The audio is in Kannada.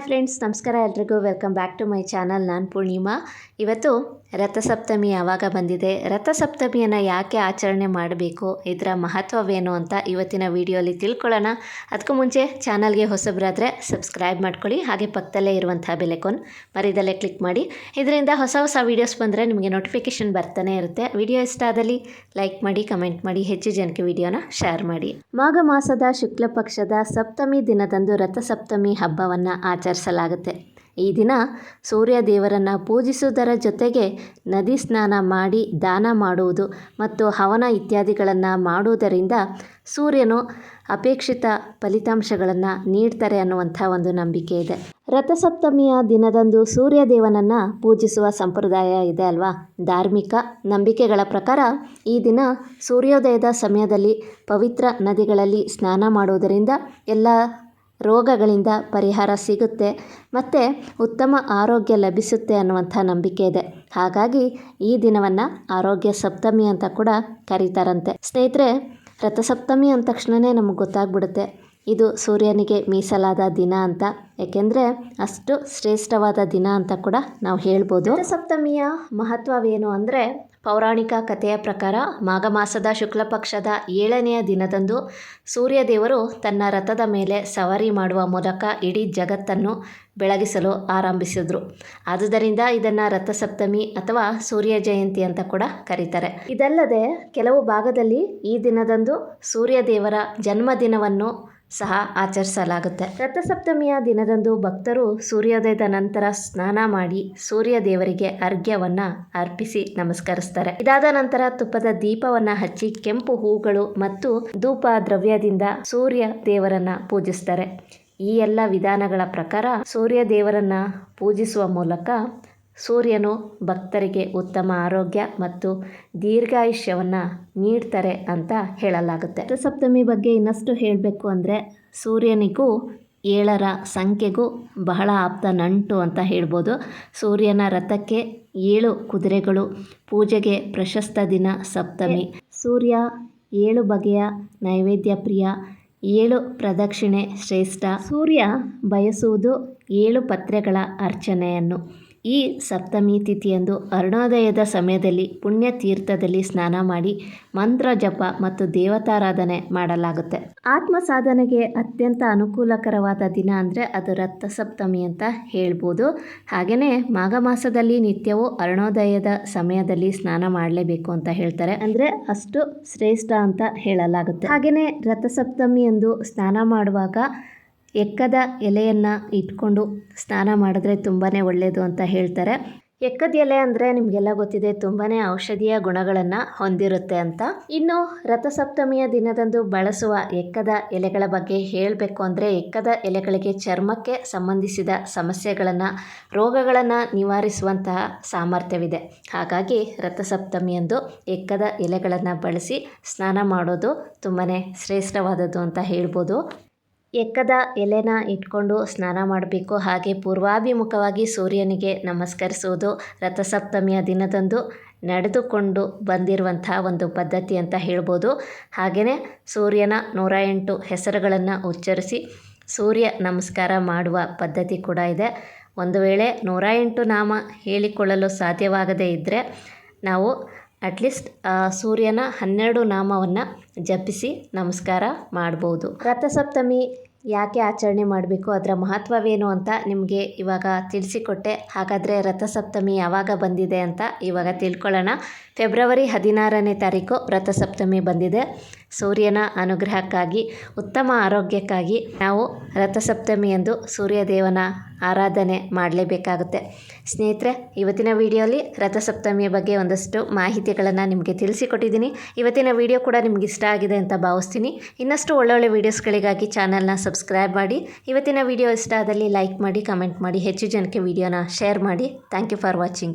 ಫ್ರೆಂಡ್ಸ್ ನಮಸ್ಕಾರ ಎಲ್ರಿಗೂ. Welcome back to my channel. ನಾನು ಪೂರ್ಣಿಮಾ. ಇವತ್ತು ರಥಸಪ್ತಮಿ ಯಾವಾಗ ಬಂದಿದೆ? ರಥಸಪ್ತಮಿಯನ್ನು ಯಾಕೆ ಆಚರಣೆ ಮಾಡಬೇಕು? ಇದರ ಮಹತ್ವವೇನು ಅಂತ ಇವತ್ತಿನ ವಿಡಿಯೋಲಿ ತಿಳ್ಕೊಳ್ಳೋಣ. ಅದಕ್ಕೂ ಮುಂಚೆ ಚಾನಲ್ಗೆ ಹೊಸಬರಾದರೆ ಸಬ್ಸ್ಕ್ರೈಬ್ ಮಾಡ್ಕೊಳ್ಳಿ. ಹಾಗೆ ಪಕ್ಕದಲ್ಲೇ ಇರುವಂತಹ ಬೆಲೆಕೋನ್ ಮರಿದಲ್ಲೇ ಕ್ಲಿಕ್ ಮಾಡಿ. ಇದರಿಂದ ಹೊಸ ಹೊಸ ವೀಡಿಯೋಸ್ ಬಂದರೆ ನಿಮಗೆ ನೋಟಿಫಿಕೇಷನ್ ಬರ್ತಾನೆ ಇರುತ್ತೆ. ವಿಡಿಯೋ ಇಷ್ಟ ಆದಲ್ಲಿ ಲೈಕ್ ಮಾಡಿ, ಕಮೆಂಟ್ ಮಾಡಿ, ಹೆಚ್ಚು ಜನಕ್ಕೆ ವಿಡಿಯೋನ ಶೇರ್ ಮಾಡಿ. ಮಾಘ ಮಾಸದ ಶುಕ್ಲ ಪಕ್ಷದ ಸಪ್ತಮಿ ದಿನದಂದು ರಥಸಪ್ತಮಿ ಹಬ್ಬವನ್ನು ಆಚರಿಸಲಾಗುತ್ತೆ. ಈ ದಿನ ಸೂರ್ಯ ದೇವರನ್ನು ಪೂಜಿಸುವುದರ ಜೊತೆಗೆ ನದಿ ಸ್ನಾನ ಮಾಡಿ ದಾನ ಮಾಡುವುದು ಮತ್ತು ಹವನ ಇತ್ಯಾದಿಗಳನ್ನು ಮಾಡುವುದರಿಂದ ಸೂರ್ಯನು ಅಪೇಕ್ಷಿತ ಫಲಿತಾಂಶಗಳನ್ನು ನೀಡ್ತಾರೆ ಅನ್ನುವಂಥ ಒಂದು ನಂಬಿಕೆ ಇದೆ. ರಥಸಪ್ತಮಿಯ ದಿನದಂದು ಸೂರ್ಯ ದೇವನನ್ನು ಪೂಜಿಸುವ ಸಂಪ್ರದಾಯ ಇದೆ ಅಲ್ವಾ? ಧಾರ್ಮಿಕ ನಂಬಿಕೆಗಳ ಪ್ರಕಾರ ಈ ದಿನ ಸೂರ್ಯೋದಯದ ಸಮಯದಲ್ಲಿ ಪವಿತ್ರ ನದಿಗಳಲ್ಲಿ ಸ್ನಾನ ಮಾಡುವುದರಿಂದ ಎಲ್ಲ ರೋಗಗಳಿಂದ ಪರಿಹಾರ ಸಿಗುತ್ತೆ, ಮತ್ತು ಉತ್ತಮ ಆರೋಗ್ಯ ಲಭಿಸುತ್ತೆ ಅನ್ನುವಂಥ ನಂಬಿಕೆ ಇದೆ. ಹಾಗಾಗಿ ಈ ದಿನವನ್ನು ಆರೋಗ್ಯ ಸಪ್ತಮಿ ಅಂತ ಕೂಡ ಕರೀತಾರಂತೆ. ಸ್ನೇಹಿತರೆ, ರಥಸಪ್ತಮಿ ಅಂದ ತಕ್ಷಣವೇ ನಮಗೆ ಗೊತ್ತಾಗ್ಬಿಡುತ್ತೆ. ಇದು ಸೂರ್ಯನಿಗೆ ಮೀಸಲಾದ ದಿನ ಅಂತ. ಏಕೆಂದರೆ ಅಷ್ಟು ಶ್ರೇಷ್ಠವಾದ ದಿನ ಅಂತ ಕೂಡ ನಾವು ಹೇಳ್ಬೋದು. ರಥಸಪ್ತಮಿಯ ಮಹತ್ವವೇನು ಅಂದರೆ ಪೌರಾಣಿಕ ಕಥೆಯ ಪ್ರಕಾರ ಮಾಘ ಮಾಸದ ಶುಕ್ಲ ಪಕ್ಷದ ಏಳನೆಯ ದಿನದಂದು ಸೂರ್ಯದೇವರು ತನ್ನ ರಥದ ಮೇಲೆ ಸವಾರಿ ಮಾಡುವ ಮೂಲಕ ಇಡೀ ಜಗತ್ತನ್ನು ಬೆಳಗಿಸಲು ಆರಂಭಿಸಿದ್ರು. ಆದುದರಿಂದ ಇದನ್ನು ರಥಸಪ್ತಮಿ ಅಥವಾ ಸೂರ್ಯ ಜಯಂತಿ ಅಂತ ಕೂಡ ಕರೀತಾರೆ. ಇದಲ್ಲದೆ ಕೆಲವು ಭಾಗದಲ್ಲಿ ಈ ದಿನದಂದು ಸೂರ್ಯದೇವರ ಜನ್ಮದಿನವನ್ನು ಸಹ ಆಚರಿಸಲಾಗುತ್ತೆ. ರಥಸಪ್ತಮಿಯ ದಿನದಂದು ಭಕ್ತರು ಸೂರ್ಯೋದಯದ ನಂತರ ಸ್ನಾನ ಮಾಡಿ ಸೂರ್ಯ ದೇವರಿಗೆ ಅರ್ಘ್ಯವನ್ನು ಅರ್ಪಿಸಿ ನಮಸ್ಕರಿಸ್ತಾರೆ. ಇದಾದ ನಂತರ ತುಪ್ಪದ ದೀಪವನ್ನ ಹಚ್ಚಿ ಕೆಂಪು ಹೂಗಳು ಮತ್ತು ಧೂಪ ದ್ರವ್ಯದಿಂದ ಸೂರ್ಯ ದೇವರನ್ನ ಪೂಜಿಸ್ತಾರೆ. ಈ ಎಲ್ಲ ವಿಧಾನಗಳ ಪ್ರಕಾರ ಸೂರ್ಯ ದೇವರನ್ನ ಪೂಜಿಸುವ ಮೂಲಕ ಸೂರ್ಯನು ಭಕ್ತರಿಗೆ ಉತ್ತಮ ಆರೋಗ್ಯ ಮತ್ತು ದೀರ್ಘಾಯುಷ್ಯವನ್ನು ನೀಡ್ತಾರೆ ಅಂತ ಹೇಳಲಾಗುತ್ತೆ. ರಥಸಪ್ತಮಿ ಬಗ್ಗೆ ಇನ್ನಷ್ಟು ಹೇಳಬೇಕು ಅಂದರೆ ಸೂರ್ಯನಿಗೂ ಏಳರ ಸಂಖ್ಯೆಗೂ ಬಹಳ ಆಪ್ತ ನಂಟು ಅಂತ ಹೇಳ್ಬೋದು. ಸೂರ್ಯನ ರಥಕ್ಕೆ ಏಳು ಕುದುರೆಗಳು, ಪೂಜೆಗೆ ಪ್ರಶಸ್ತ ದಿನ ಸಪ್ತಮಿ. ಸೂರ್ಯ ಏಳು ಬಗೆಯ ನೈವೇದ್ಯ ಪ್ರಿಯ, ಏಳು ಪ್ರದಕ್ಷಿಣೆ ಶ್ರೇಷ್ಠ. ಸೂರ್ಯ ಬಯಸುವುದು ಏಳು ಪತ್ರೆಗಳ ಅರ್ಚನೆಯನ್ನು. ಈ ಸಪ್ತಮಿ ತಿಥಿಯಂದು ಅರುಣೋದಯದ ಸಮಯದಲ್ಲಿ ಪುಣ್ಯ ತೀರ್ಥದಲ್ಲಿ ಸ್ನಾನ ಮಾಡಿ ಮಂತ್ರ ಜಪ ಮತ್ತು ದೇವತಾರಾಧನೆ ಮಾಡಲಾಗುತ್ತೆ. ಆತ್ಮ ಸಾಧನೆಗೆ ಅತ್ಯಂತ ಅನುಕೂಲಕರವಾದ ದಿನ ಅಂದರೆ ಅದು ರಥ ಸಪ್ತಮಿ ಅಂತ ಹೇಳ್ಬೋದು. ಹಾಗೆಯೇ ಮಾಘ ಮಾಸದಲ್ಲಿ ನಿತ್ಯವೂ ಅರುಣೋದಯದ ಸಮಯದಲ್ಲಿ ಸ್ನಾನ ಮಾಡಲೇಬೇಕು ಅಂತ ಹೇಳ್ತಾರೆ. ಅಂದರೆ ಅಷ್ಟು ಶ್ರೇಷ್ಠ ಅಂತ ಹೇಳಲಾಗುತ್ತೆ. ಹಾಗೆಯೇ ರಥಸಪ್ತಮಿ ಎಂದು ಸ್ನಾನ ಮಾಡುವಾಗ ಎಕ್ಕದ ಎಲೆಯನ್ನು ಇಟ್ಕೊಂಡು ಸ್ನಾನ ಮಾಡಿದ್ರೆ ತುಂಬಾ ಒಳ್ಳೆಯದು ಅಂತ ಹೇಳ್ತಾರೆ. ಎಕ್ಕದ ಎಲೆ ಅಂದರೆ ನಿಮಗೆಲ್ಲ ಗೊತ್ತಿದೆ ತುಂಬಾ ಔಷಧೀಯ ಗುಣಗಳನ್ನು ಹೊಂದಿರುತ್ತೆ ಅಂತ. ಇನ್ನು ರಥಸಪ್ತಮಿಯ ದಿನದಂದು ಬಳಸುವ ಎಕ್ಕದ ಎಲೆಗಳ ಬಗ್ಗೆ ಹೇಳಬೇಕು ಅಂದರೆ ಎಕ್ಕದ ಎಲೆಗಳಿಗೆ ಚರ್ಮಕ್ಕೆ ಸಂಬಂಧಿಸಿದ ಸಮಸ್ಯೆಗಳನ್ನು, ರೋಗಗಳನ್ನು ನಿವಾರಿಸುವಂತಹ ಸಾಮರ್ಥ್ಯವಿದೆ. ಹಾಗಾಗಿ ರಥಸಪ್ತಮಿಯಂದು ಎಕ್ಕದ ಎಲೆಗಳನ್ನು ಬಳಸಿ ಸ್ನಾನ ಮಾಡೋದು ತುಂಬಾ ಶ್ರೇಷ್ಠವಾದದ್ದು ಅಂತ ಹೇಳ್ಬೋದು. ಎಕ್ಕದ ಎಲೆನ ಇಟ್ಕೊಂಡು ಸ್ನಾನ ಮಾಡಬೇಕು. ಹಾಗೆ ಪೂರ್ವಾಭಿಮುಖವಾಗಿ ಸೂರ್ಯನಿಗೆ ನಮಸ್ಕರಿಸುವುದು ರಥಸಪ್ತಮಿಯ ದಿನದಂದು ನಡೆದುಕೊಂಡು ಬಂದಿರುವಂಥ ಒಂದು ಪದ್ಧತಿ ಅಂತ ಹೇಳ್ಬೋದು. ಹಾಗೆಯೇ ಸೂರ್ಯನ ನೂರ ಎಂಟು ಹೆಸರುಗಳನ್ನು ಉಚ್ಚರಿಸಿ ಸೂರ್ಯ ನಮಸ್ಕಾರ ಮಾಡುವ ಪದ್ಧತಿ ಕೂಡ ಇದೆ. ಒಂದು ವೇಳೆ ನೂರ ಎಂಟು ನಾಮ ಹೇಳಿಕೊಳ್ಳಲು ಸಾಧ್ಯವಾಗದೇ ಇದ್ದರೆ ನಾವು ಅಟ್ಲೀಸ್ಟ್ ಸೂರ್ಯನ ಹನ್ನೆರಡು ನಾಮವನ್ನು ಜಪಿಸಿ ನಮಸ್ಕಾರ ಮಾಡ್ಬೋದು. ರಥಸಪ್ತಮಿ ಯಾಕೆ ಆಚರಣೆ ಮಾಡಬೇಕು, ಅದರ ಮಹತ್ವವೇನು ಅಂತ ನಿಮಗೆ ಇವಾಗ ತಿಳಿಸಿಕೊಟ್ಟೆ. ಹಾಗಾದರೆ ರಥಸಪ್ತಮಿ ಯಾವಾಗ ಬಂದಿದೆ ಅಂತ ಇವಾಗ ತಿಳ್ಕೊಳ್ಳೋಣ. ಫೆಬ್ರವರಿ ಹದಿನಾರನೇ ತಾರೀಕು ರಥಸಪ್ತಮಿ ಬಂದಿದೆ. ಸೂರ್ಯನ ಅನುಗ್ರಹಕ್ಕಾಗಿ, ಉತ್ತಮ ಆರೋಗ್ಯಕ್ಕಾಗಿ ನಾವು ರಥಸಪ್ತಮಿಯಂದು ಸೂರ್ಯದೇವನ ಆರಾಧನೆ ಮಾಡಲೇಬೇಕಾಗುತ್ತೆ. ಸ್ನೇಹಿತರೆ, ಇವತ್ತಿನ ವಿಡಿಯೋಲಿ ರಥಸಪ್ತಮಿಯ ಬಗ್ಗೆ ಒಂದಷ್ಟು ಮಾಹಿತಿಗಳನ್ನು ನಿಮಗೆ ತಿಳಿಸಿಕೊಟ್ಟಿದ್ದೀನಿ. ಇವತ್ತಿನ ವಿಡಿಯೋ ಕೂಡ ನಿಮ್ಗೆ ಇಷ್ಟ ಆಗಿದೆ ಅಂತ ಭಾವಿಸ್ತೀನಿ. ಇನ್ನಷ್ಟು ಒಳ್ಳೊಳ್ಳೆ ವೀಡಿಯೋಸ್ಗಳಿಗಾಗಿ ಚಾನಲ್ನ ಸಬ್ಸ್ಕ್ರೈಬ್ ಮಾಡಿ. ಇವತ್ತಿನ ವಿಡಿಯೋ ಇಷ್ಟ ಆದಲ್ಲಿ ಲೈಕ್ ಮಾಡಿ, ಕಮೆಂಟ್ ಮಾಡಿ, ಹೆಚ್ಚು ಜನಕ್ಕೆ ವಿಡಿಯೋನ ಶೇರ್ ಮಾಡಿ. Thank you for watching.